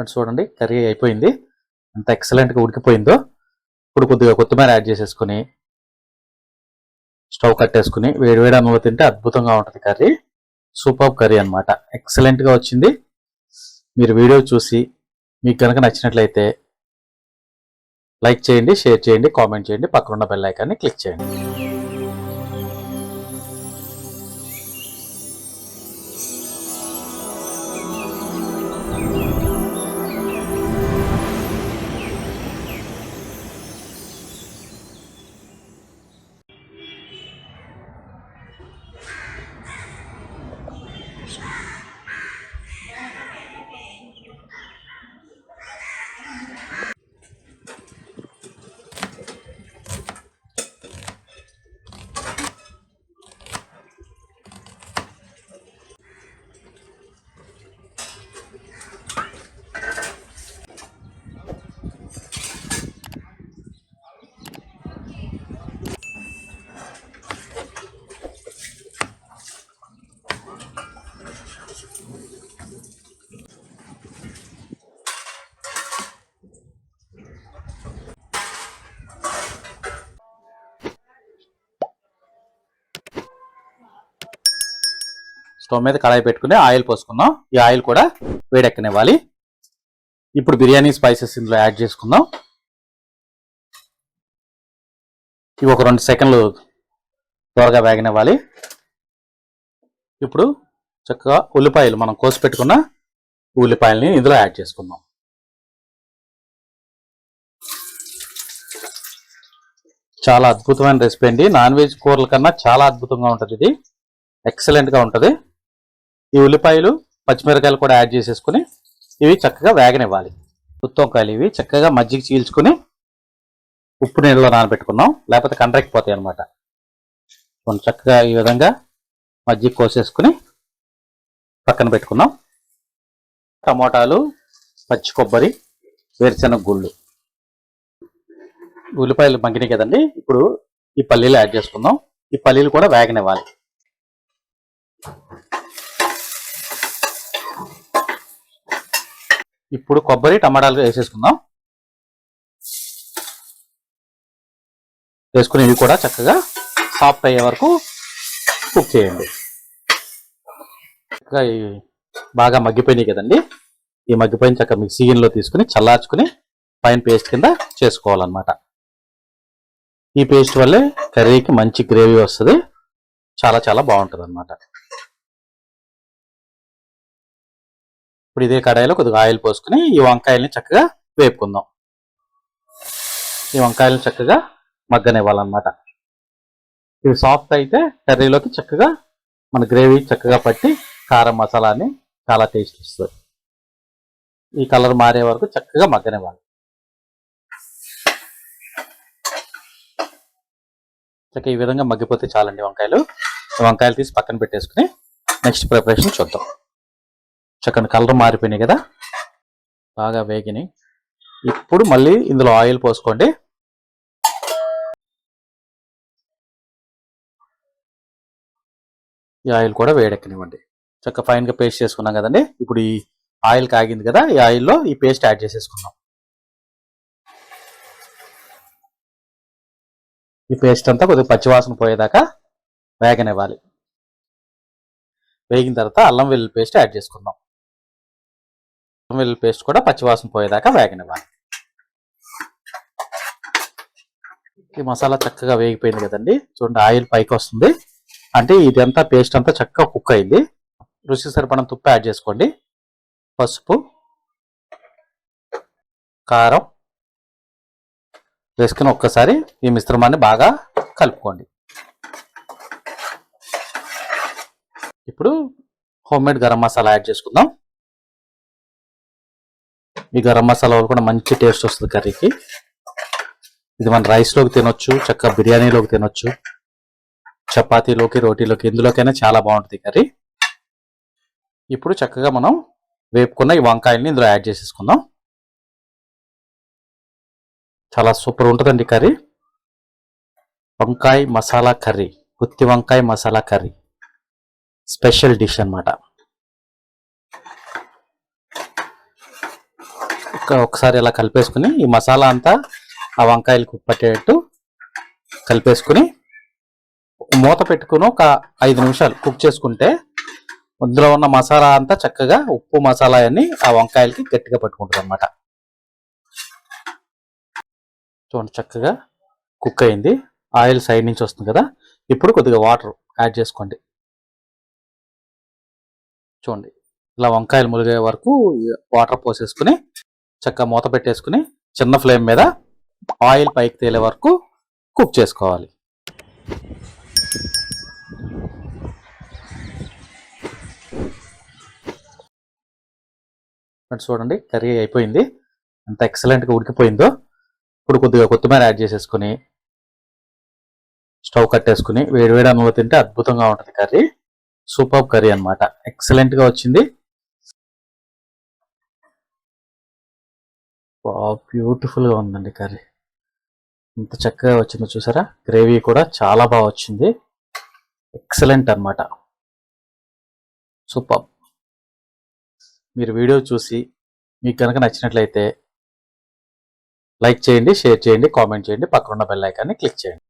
Friends చూడండి curry అయిపోయింది. ఎంత ఎక్సలెంట్గా ఉడికిపోయిందో. ఇప్పుడు కొద్దిగా కొత్తిమీర యాడ్ చేసేసుకుని స్టవ్ కట్టేసుకుని వేడివేడి అన్నంలో తింటే అద్భుతంగా ఉంటుంది కర్రీ. సూపర్ కర్రీ అనమాట ఎక్సలెంట్గా వచ్చింది. మీరు వీడియో చూసి మీకు కనుక నచ్చినట్లయితే లైక్ చేయండి షేర్ చేయండి కామెంట్ చేయండి పక్కనున్న బెల్ ఐకాన్ని క్లిక్ చేయండి. స్టవ్ మీద కడాయి పెట్టుకుని ఆయిల్ పోసుకుందాం. ఈ ఆయిల్ కూడా వేడెక్కనివ్వాలి. ఇప్పుడు బిర్యానీ స్పైసెస్ ఇందులో యాడ్ చేసుకుందాం. ఇవి ఒక రెండు సెకండ్లు త్వరగా వేగనివ్వాలి. ఇప్పుడు చక్కగా ఉల్లిపాయలు మనం కోసి పెట్టుకున్న ఉల్లిపాయలని ఇందులో యాడ్ చేసుకుందాం. చాలా అద్భుతమైన రెసిపీ అండి. నాన్ వెజ్ కూరల కన్నా చాలా అద్భుతంగా ఉంటుంది ఇది. ఎక్సలెంట్గా ఉంటుంది. ఈ ఉల్లిపాయలు పచ్చిమిరకాయలు కూడా యాడ్ చేసేసుకుని ఇవి చక్కగా వేగనివ్వాలి. గుత్తొంకాయలు ఇవి చక్కగా మజ్జిగ చీల్చుకుని ఉప్పు నీళ్ళలో నానబెట్టుకున్నాం లేకపోతే కండ్రెక్కిపోతాయి అనమాట కొంచెం చక్కగా ఈ విధంగా మజ్జిగ కోసేసుకుని పక్కన పెట్టుకున్నాం టమోటాలు పచ్చి కొబ్బరి వేరుశనగ గుళ్ళు. ఉల్లిపాయలు మగ్గినాయి కదండి. ఇప్పుడు ఈ పల్లీలు యాడ్ చేసుకుందాం. ఈ పల్లీలు కూడా వేగనివ్వాలి. ఇప్పుడు కొబ్బరి టమాటాలు వేసేసుకుందాం. వేసుకుని ఇవి కూడా చక్కగా సాఫ్ట్ అయ్యే వరకు కుక్ చేయండి. చక్కగా బాగా మగ్గిపోయినాయి కదండి. ఈ మగ్గిపోయిన చక్కగా మిక్సీ గిన్నెలో తీసుకుని చల్లార్చుకుని పైన పేస్ట్ కింద చేసుకోవాలన్నమాట. ఈ పేస్ట్ వల్లే కర్రీకి మంచి గ్రేవీ వస్తుంది. చాలా చాలా బాగుంటుంది అనమాట ఇప్పుడు ఇదే కడాయిలో కొద్దిగా ఆయిల్ పోసుకుని ఈ వంకాయల్ని చక్కగా వేపుకుందాం. ఈ వంకాయలను చక్కగా మగ్గనివ్వాలన్నమాట. ఇవి సాఫ్ట్ అయితే కర్రీలోకి చక్కగా మన గ్రేవీ చక్కగా పట్టి కారం మసాలాని చాలా టేస్ట్ ఇస్తుంది ఈ కలర్ మారే వరకు చక్కగా మగ్గనివ్వాలి. చక్కగా ఈ విధంగా మగ్గిపోతే చాలండి వంకాయలు. వంకాయలు తీసి పక్కన పెట్టేసుకుని నెక్స్ట్ ప్రిపరేషన్ చూద్దాం. చక్కని కలర్ మారిపోయినాయి కదా? బాగా వేగినాయి. ఇప్పుడు మళ్ళీ ఇందులో ఆయిల్ పోసుకోండి. ఈ ఆయిల్ కూడా వేడెక్కనివ్వండి. చక్క ఫైన్గా పేస్ట్ చేసుకున్నాం కదండి. ఇప్పుడు ఈ ఆయిల్ కాగింది కదా ఈ ఆయిల్లో ఈ పేస్ట్ యాడ్ చేసేసుకుందాం. ఈ పేస్ట్ అంతా కొద్దిగా పచ్చివాసన పోయేదాకా వేగనివ్వాలి. వేగిన తర్వాత అల్లం వెల్లుల్లి పేస్ట్ యాడ్ చేసుకుందాం. వెల్లుల్లి పేస్ట్ కూడా పచ్చివాసన పోయేదాకా వేగనివ్వాలి. ఈ మసాలా చక్కగా వేగిపోయింది కదండి. చూడండి ఆయిల్ పైకి వస్తుంది. అంటే ఇదంతా పేస్ట్ అంతా చక్కగా కుక్ అయింది. రుచి సరిపడిన తుప్పు యాడ్ చేసుకోండి. పసుపు కారం వేసుకుని ఒక్కసారి ఈ మిశ్రమాన్ని బాగా కలుపుకోండి. ఇప్పుడు home made garam masala add చేసుకుందాం. ఈ గరం మసాలా వల్ల కూడా మంచి టేస్ట్ వస్తుంది కర్రీకి. ఇది మన రైస్లోకి తినొచ్చు చక్కగా బిర్యానీలోకి తినొచ్చు చపాతీలోకి రోటీలోకి ఎందులోకైనా చాలా బాగుంటుంది కర్రీ. ఇప్పుడు చక్కగా మనం వేపుకున్న ఈ వంకాయల్ని ఇందులో యాడ్ చేసేసుకుందాం. చాలా సూపర్ ఉంటుందండి కర్రీ. వంకాయ మసాలా కర్రీ గుత్తి వంకాయ మసాలా కర్రీ. స్పెషల్ డిష్ అన్నమాట ఒక- ఒకసారి ఇలా కలిపేసుకుని ఈ మసాలా అంతా ఆ వంకాయలకు పట్టేటట్టు కలిపేసుకుని మూత పెట్టుకుని ఒక ఐదు నిమిషాలు కుక్ చేసుకుంటే అందులో ఉన్న మసాలా అంతా చక్కగా ఉప్పు మసాలా అన్ని ఆ వంకాయలకి గట్టిగా పట్టుకుంటుంది అనమాట చూడండి చక్కగా కుక్ అయింది. ఆయిల్ సైడ్ నుంచి వస్తుంది కదా. ఇప్పుడు కొద్దిగా వాటర్ యాడ్ చేసుకోండి. చూడండి ఇలా వంకాయలు ములిగే వరకు వాటర్ పోసేసుకుని చక్కగా మూత పెట్టేసుకుని చిన్న ఫ్లేమ్ మీద ఆయిల్ పైకి తేలే వరకు కుక్ చేసుకోవాలి. ఫ్రెండ్స్ చూడండి కర్రీ అయిపోయింది. ఎంత ఎక్సలెంట్గా ఉడికిపోయిందో. ఇప్పుడు కొద్దిగా కొత్తిమీర యాడ్ చేసేసుకుని స్టవ్ కట్టేసుకుని వేడివేడి వేడి అన్నంలో తింటే అద్భుతంగా ఉంటుంది కర్రీ. సూపర్ కర్రీ అనమాట ఎక్సలెంట్గా వచ్చింది. బ్యూటిఫుల్గా ఉందండి కర్రీ. ఇంత చక్కగా వచ్చిందో చూసారా? గ్రేవీ కూడా చాలా బాగా వచ్చింది. ఎక్సలెంట్ అన్నమాట. సూపర్. మీరు వీడియో చూసి మీకు కనుక నచ్చినట్లయితే లైక్ చేయండి షేర్ చేయండి కామెంట్ చేయండి పక్కన ఉన్న బెల్ ఐకాన్ని క్లిక్ చేయండి.